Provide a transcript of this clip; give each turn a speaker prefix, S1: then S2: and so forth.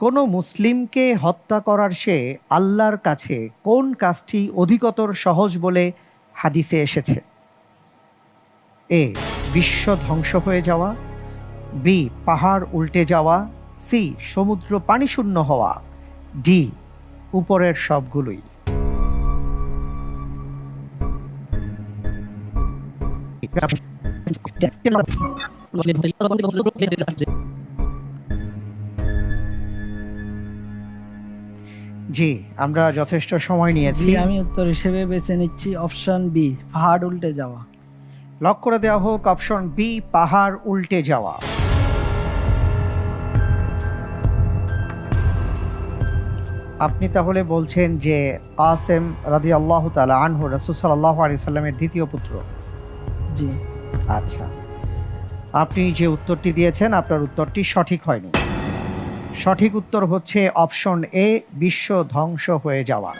S1: কোনো মুসলিমকে হত্যা করার সে আল্লাহর কাছে কোন কাজটি অধিকতর সহজ বলে হাদিসে এসেছে? এ, বিশ্ব ধ্বংস হয়ে যাওয়া, বি, পাহাড় উল্টে যাওয়া, সি, সমুদ্র পানি শূন্য হওয়া, ডি, উপরের সবগুলোই। জি আমরা যথেষ্ট সময় নিয়েছি।
S2: জি আমি উত্তর হিসেবে বেছে নিচ্ছি অপশন বি পাহাড় উল্টে যাওয়া।
S1: লক করে দেওয়া হোক অপশন বি পাহাড় উল্টে যাওয়া। আপনি তাহলে বলছেন যে কাসেম রাদি আল্লাহ তালা আনহু রসুল সাল্লাহ আলি সাল্লামের দ্বিতীয় পুত্র?
S2: জি।
S1: আচ্ছা। আপনি যে উত্তরটি দিয়েছেন আপনার উত্তরটি সঠিক হয়নি। সঠিক উত্তর হচ্ছে অপশন এ বিশ্ব ধ্বংস হয়ে যাওয়া।